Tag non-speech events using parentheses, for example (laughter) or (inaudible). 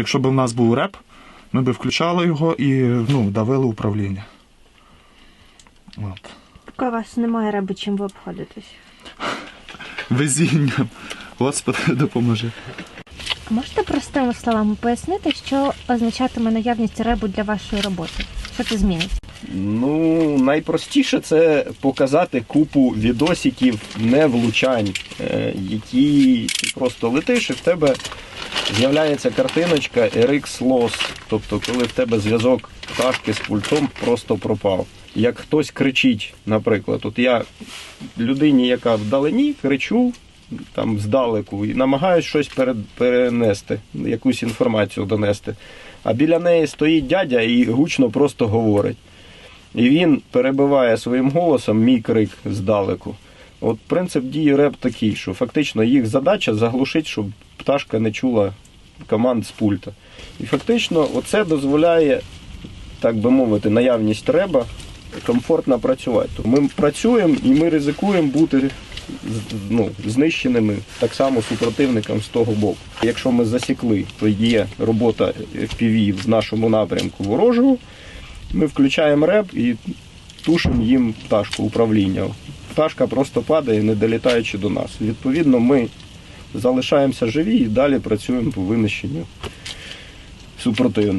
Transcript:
якщо б у нас був реп, ми б включали його і ну, давили управління. От. Поки у вас немає реби, чим ви обходитесь. (laughs) Везінням. Господи, допоможи. А можете простими словами пояснити, що означатиме наявність ребу для вашої роботи? Що це змінить? Ну, найпростіше це показати купу відосиків невлучань, е, які ти просто летиш, і в тебе з'являється картиночка RX Loss. Тобто, коли в тебе зв'язок пташки з пультом просто пропав. Як хтось кричить, наприклад, от я людині, яка вдалині, кричу там здалеку і намагаюсь щось пере- перенести, якусь інформацію донести. А біля неї стоїть дядя і гучно просто говорить. І він перебиває своїм голосом мій крик здалеку. От принцип дії реп такий, що фактично їх задача заглушити, щоб пташка не чула команд з пульта. І фактично оце дозволяє, так би мовити, наявність реба комфортно працювати. Ми працюємо і ми ризикуємо бути ну, знищеними так само супротивником з того боку. Якщо ми засікли, то є робота FPV в нашому напрямку ворожого, ми включаємо реп і тушимо їм пташку управління. Пташка просто падає, не долітаючи до нас. Відповідно, ми залишаємося живі і далі працюємо по винищенню супротивника.